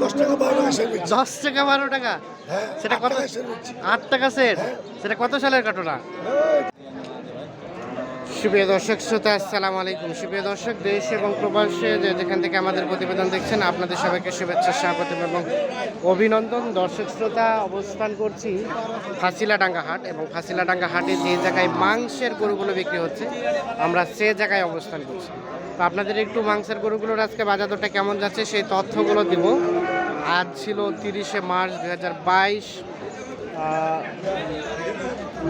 দশ টাকা বারো টাকা সেল বেচছি দশ টাকা বারো টাকা? হ্যাঁ সেটা আট কত? সেল বেচছি আট টাকা সেট সেটা কত সালের ঘটনা? সুপ্রিয় দর্শক, শ্রোতা, আসসালামু আলাইকুম। সুপ্রিয় দর্শক, দেশ এবং প্রবাসে যে যেখান থেকে আমাদের প্রতিবেদন দেখছেন, আপনাদের সবাইকে শুভেচ্ছা স্বাগত এবং অভিনন্দন। দর্শক, শ্রোতা, অবস্থান করছি ফাঁসিলাডাঙ্গা হাট এবং ফাঁসিলাডাঙ্গা হাটে যে জায়গায় মাংসের গরুগুলো বিক্রি হচ্ছে, আমরা সে জায়গায় অবস্থান করছি। তো আপনাদের একটু মাংসের গরুগুলোর আজকে বাজার দরটা কেমন যাচ্ছে, সেই তথ্যগুলো দিব। আজ ছিল তিরিশে মার্চ দু হাজার বাইশ।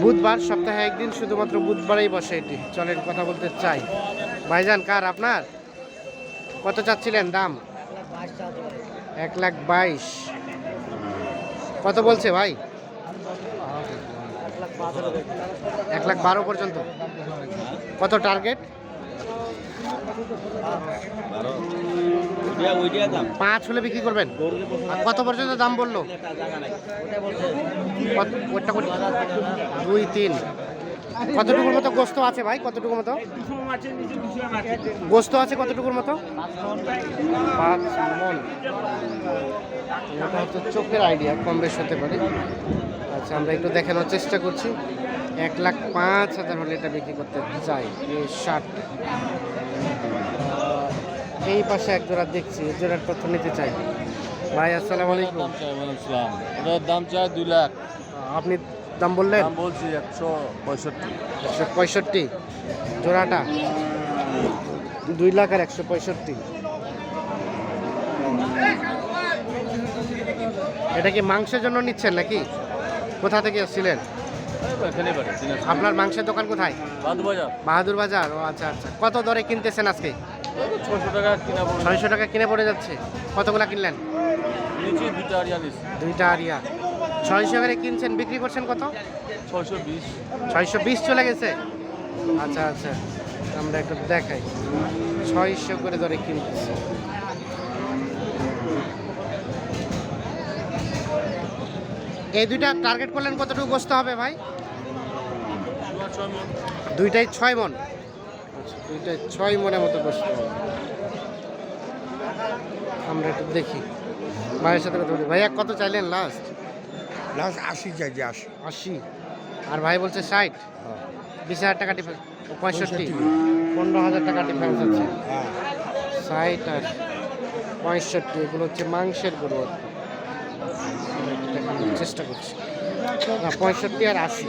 বুধবার সপ্তাহে একদিন শুধুমাত্র বুধবারেই বসে এটি। চলেন কথা বলতে চাই। ভাইজান, কার আপনার? কত চাচ্ছিলেন দাম? এক লাখ বাইশ। কত বলছে ভাই? এক লাখ বারো পর্যন্ত। কত টার্গেট? পাঁচ হলে বিক্রি করবেন? আর কত পর্যন্ত দাম বলল? দুই, তিন। কতটুকুর মতো গোস্ত আছে ভাই? কতটুকুর মতো? গোস্ত আছে কতটুকুর মতো? পাঁচ হচ্ছে চোখের আইডিয়া কম বেশ হতে পারে। আচ্ছা আমরা একটু দেখানোর চেষ্টা করছি। এক লাখ পাঁচ হাজার হলে এটা বিক্রি করতে চাই। ষাট। এই পাশে এক জোড়া দেখছি এই জোড়ার তথ্য নিতে চাই। ভাই আসসালামু আলাইকুম। দাম চাই বলেছিলাম এটার দাম চাই দুই লাখ। আপনি দাম বললেন? দাম বলছি একশো পঁয়ষট্টি। একশো পঁয়ষট্টি। জোড়াটা? দুই লাখ আর একশো পঁয়ষট্টি। এটা কি মাংসের জন্য নিচ্ছেন নাকি? কোথা থেকে দিনাজপুর আপনার মাংসের দোকান কোথায়? বাদ বাজার। বাহাদুর বাজার ও আচ্ছা আচ্ছা। কত দরে কিনতেছেন আজকে? ছশো টাকা কিনা ছয়শো টাকা কিনে পড়ে যাচ্ছে। কতগুলা কিনলেন? নিচে দুইটা আরিয়া ছয়শো করে কিনছেন বিক্রি করছেন কত? ছয়শো বিশ। ছয়শো বিশ চলে গেছে? আচ্ছা আচ্ছা। আমরা একটু দেখাই। ছয়শো করে ধরে কিনতেছি। এই দুইটা টার্গেট করলেন কতটুকু বসতে হবে ভাই? দুইটাই ছয় মন। আচ্ছা, ছয় মনের মতো বসতে হবে আমরা একটু দেখি। ভাইয়ের সাথে কথা বলি। ভাইয়া কত চাইলেন লাস্ট লাস্ট আশি চাই যে আশি। আশি। আর ভাই বলছে ষাট। বিশ হাজার টাকা ডিফারেন্স পঁয়ষট্টি। পনেরো হাজার টাকা ডিফারেন্স আছে। হ্যাঁ। ষাট আর পঁয়ষট্টি এগুলো হচ্ছে মাংসের গরু। চেষ্টা করছি। না পঁয়ষট্টি আর আশি।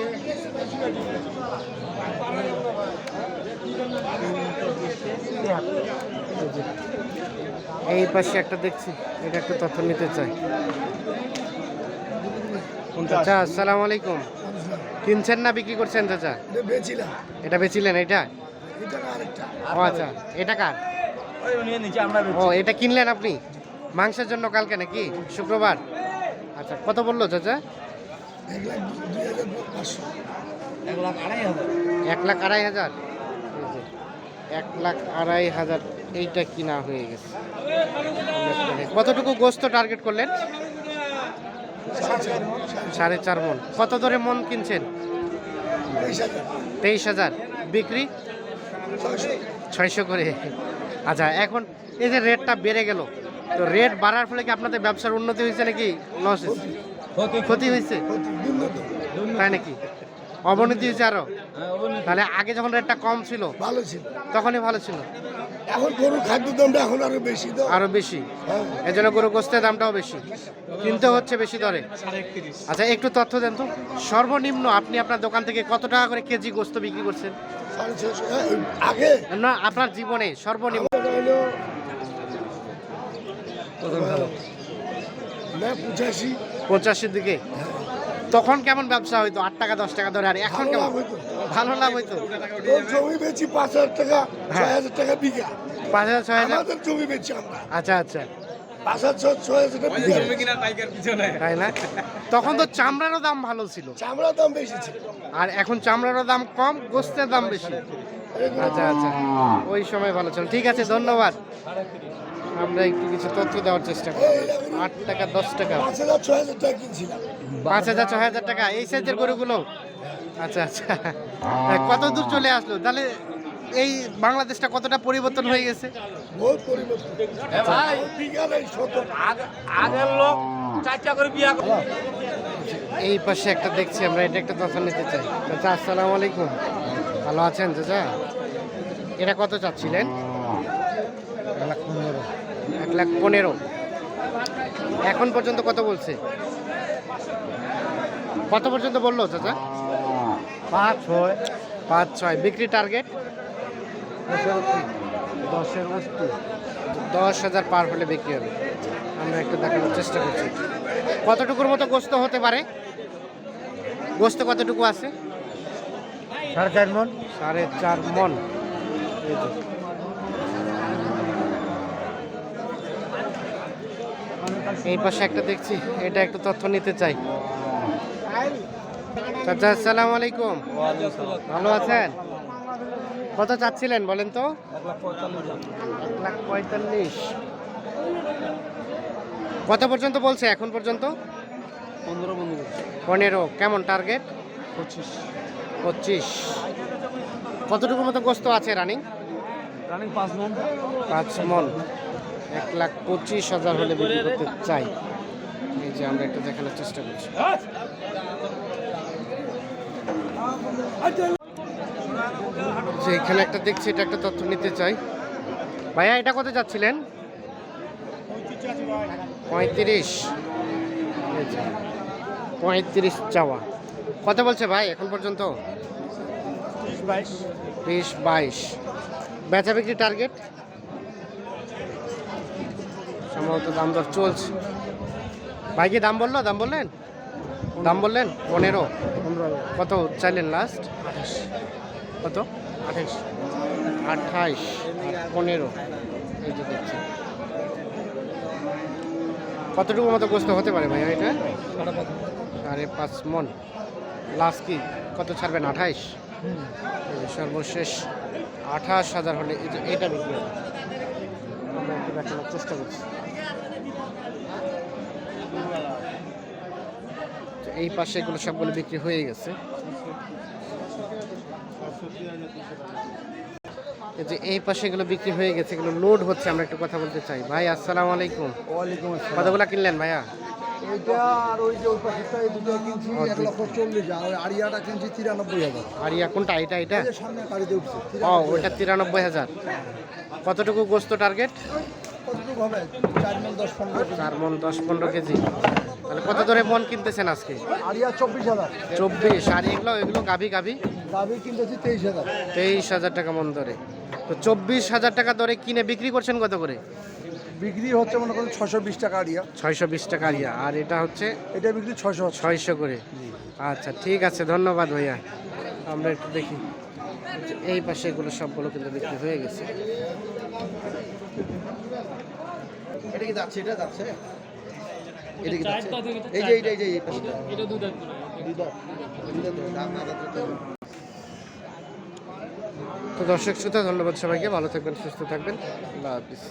এই পাশে একটা দেখছি এটা একটু তথ্য নিতে চাই। চাচা আসসালামু আলাইকুম। কিনছেন না বিক্রি করছেন চাচা? এটা বেচিলেন এটা? ও আচ্ছা। এটা কার? ও এটা কিনলেন আপনি? মাংসের জন্য কালকে নাকি? শুক্রবার? আচ্ছা কত বলল চাচা? এক লাখ আড়াই হাজার এক লাখ আড়াই হাজার এই যে, এক লাখ আড়াই হাজার এইটা কিনা হয়ে গেছে। কতটুকু গোস্ত টার্গেট করলেন? সাড়ে চার মন। কত ধরে মন কিনছেন? তেইশ হাজার। বিক্রি? ছয়শো করে। আচ্ছা এখন এই যে রেটটা বেড়ে গেল, তো রেট বাড়ার ফলে কি আপনাদের ব্যবসার উন্নতি হয়েছে নাকি? লস ক্ষতি হয়েছে? তাই নাকি? অবনতি হয়েছে আরও? তাহলে আগে যখন রেটটা কম ছিল ভালো ছিল। তখনই ভালো ছিল? এখন গরুর খাদ্য দামটা এখন আরও বেশি তো। আরও বেশি? হ্যাঁ। এই জন্য গরু গোস্তের দামটাও বেশি। কিনতে হচ্ছে বেশি দরে। আচ্ছা একটু তথ্য দেন তো। সর্বনিম্ন আপনি আপনার দোকান থেকে কত টাকা করে কেজি গোস্ত বিক্রি করছেন? হ্যাঁ, আগে। না আপনার জীবনে সর্বনিম্ন। পঁচাশি। পঁচাশির দিকে? তখন কেমন ব্যবসা হইতো? আট টাকা দশ টাকা ধরে আর এখন কেমন। ভালো লাভ হইতো? জমি বেচি পাঁচ হাজার টাকা ছয় হাজার টাকা বিঘা। পাঁচ হাজার ছয় হাজার? জমি বেচি আমরা। আচ্ছা আচ্ছা। পাঁচ হাজার ছয় ছয় হাজার টাকা বিঘা। তাই না? তখন তো চামড়ারও দাম ভালো ছিল। চামড়ার দাম বেশি ছিল। আর এখন চামড়ারও দাম কম গোস্তের দাম বেশি। আচ্ছা আচ্ছা। ওই সময় ভালো ছিল। ঠিক আছে ধন্যবাদ। আমরা একটু কিছু তথ্য দেওয়ার চেষ্টা করি আট টাকা দশ টাকা। পাঁচ হাজার ছয় হাজার টাকা কিনছিলাম। পাঁচ হাজার ছয় হাজার টাকা। এই সাইজের গরুগুলো? আচ্ছা আচ্ছা। কত দূর চলে আসলো? তাহলে এই বাংলাদেশটা কতটা পরিবর্তন হয়ে গেছে? এই শত আগের লোক চারটা করে বিয়া করে এই পাশে একটা দেখছি আমরা এটা একটা তথ্য নিতে চাই। চাচা আসসালামু আলাইকুম। ভালো আছেন চাচা? এটা কত চাচ্ছিলেন? এক লাখ পনেরো। লাখ পনেরো। এখন পর্যন্ত কত বলছে? কত পর্যন্ত বলল চাচা? পাঁচ ছয়। পাঁচ ছয়। বিক্রি টার্গেট? দশের দশ হাজার পার হলে বিক্রি হবে। আমরা একটু দেখানোর চেষ্টা করছি। কতটুকুর মতো গোস্ত হতে পারে? গোস্ত কতটুকু আছে? সাড়ে চার মন। সাড়ে চার মন। এই পাশে একটা দেখছি এটা একটু তথ্য নিতে চাই। চাচা আসসালামু আলাইকুম। ভালো আছেন? কত চাচ্ছিলেন বলেন তো? এক লাখ পঁয়তাল্লিশ। কত পর্যন্ত বলছে এখন পর্যন্ত? পনেরো পনেরো। কেমন টার্গেট পঁচিশ। পঁচিশ। কতটুকু মতো গোস্ত আছে রানিং? রানিং পাঁচ মন। পাঁচ মন। এক লাখ পঁচিশ হাজার হলে বিক্রি করতে চাই। এই যে আমরা একটু দেখানোর চেষ্টা করছি। যে এখানে একটা দেখছি এটা একটা তথ্য নিতে চাই। ভাইয়া এটা কত যাচ্ছিলেন? পঁয়ত্রিশ। পঁয়ত্রিশ চাওয়া। কত বলছে ভাই এখন পর্যন্ত? বিশ বাইশ। বেচা বিক্রি টার্গেট? সম্ভবত দাম দর চলছে। ভাই কি দাম বলল? দাম বললেন? দাম বললেন? পনেরো। কত চাইলেন লাস্ট আঠাশ কত? আঠাশ আঠাইশ। পনেরো। এই যে দেখছি। কতটুকু মতো গোস্ত হতে পারে ভাইয়া এটা? সাড়ে পাঁচ মন। লাস্ট কি? কত ছাড়বেন? আঠাইশ? সর্বশেষ আঠাশ হাজার হলে এটা বিক্রি হবে। চেষ্টা করছি। এই পাশে এগুলো সবগুলো বিক্রি হয়ে গেছে। এই যে এই পাশে এগুলো বিক্রি হয়ে গেছে এগুলো লোড হচ্ছে আমরা একটু কথা বলতে চাই। ভাই আসসালামু আলাইকুম। ওয়ালাইকুম আসসালাম। কতগুলো কিনলেন ভাইয়া? এইটা আর ওই যে ওই পাশেরটা এই দুটো কিনছি এক লক্ষ চল্লিশ আর ওই আড়িয়াটা কিনছি তিরানব্বই হাজার। আর কোনটা? এটা এটা? সামনে গাড়িতে উঠছে ও তিরানব্বই হাজার। কতটুকু গোস্ত টার্গেট কতটুকু হবে? চার মন দশ পনেরো চার মন দশ পনেরো কেজি। তাহলে কত ধরে মন কিনতেছেন আজকে? আড়িয়া চব্বিশ হাজার। চব্বিশ আর এগুলো এগুলো গাভি গাভি? গাভি কিনতেছি তেইশ হাজার। তেইশ হাজার টাকা মন ধরে। তো চব্বিশ হাজার টাকা দরে কিনে বিক্রি করছেন কত করে? বিক্রি হচ্ছে মনে করেন ছশো বিশ টাকা আড়িয়া ছয়শো বিশ টাকা ইয়া আর এটা হচ্ছে এটা বিক্রি ছশো ছয়শো করে। আচ্ছা ঠিক আছে ধন্যবাদ ভাইয়া। আমরা একটু দেখি। এই পাশে এগুলো সবগুলো কিন্তু বিক্রি হয়ে গেছে। এটা কি যাচ্ছে? এটা যাচ্ছে? এটা কি এই যে এইটা এই যে এটা এটা দুই দাঁত। দুই দাঁত, দাম না তো। তো দর্শক শ্রোতা ধন্যবাদ সবাইকে। ভালো থাকবেন সুস্থ থাকবেন। আল্লাহ হাফিজ।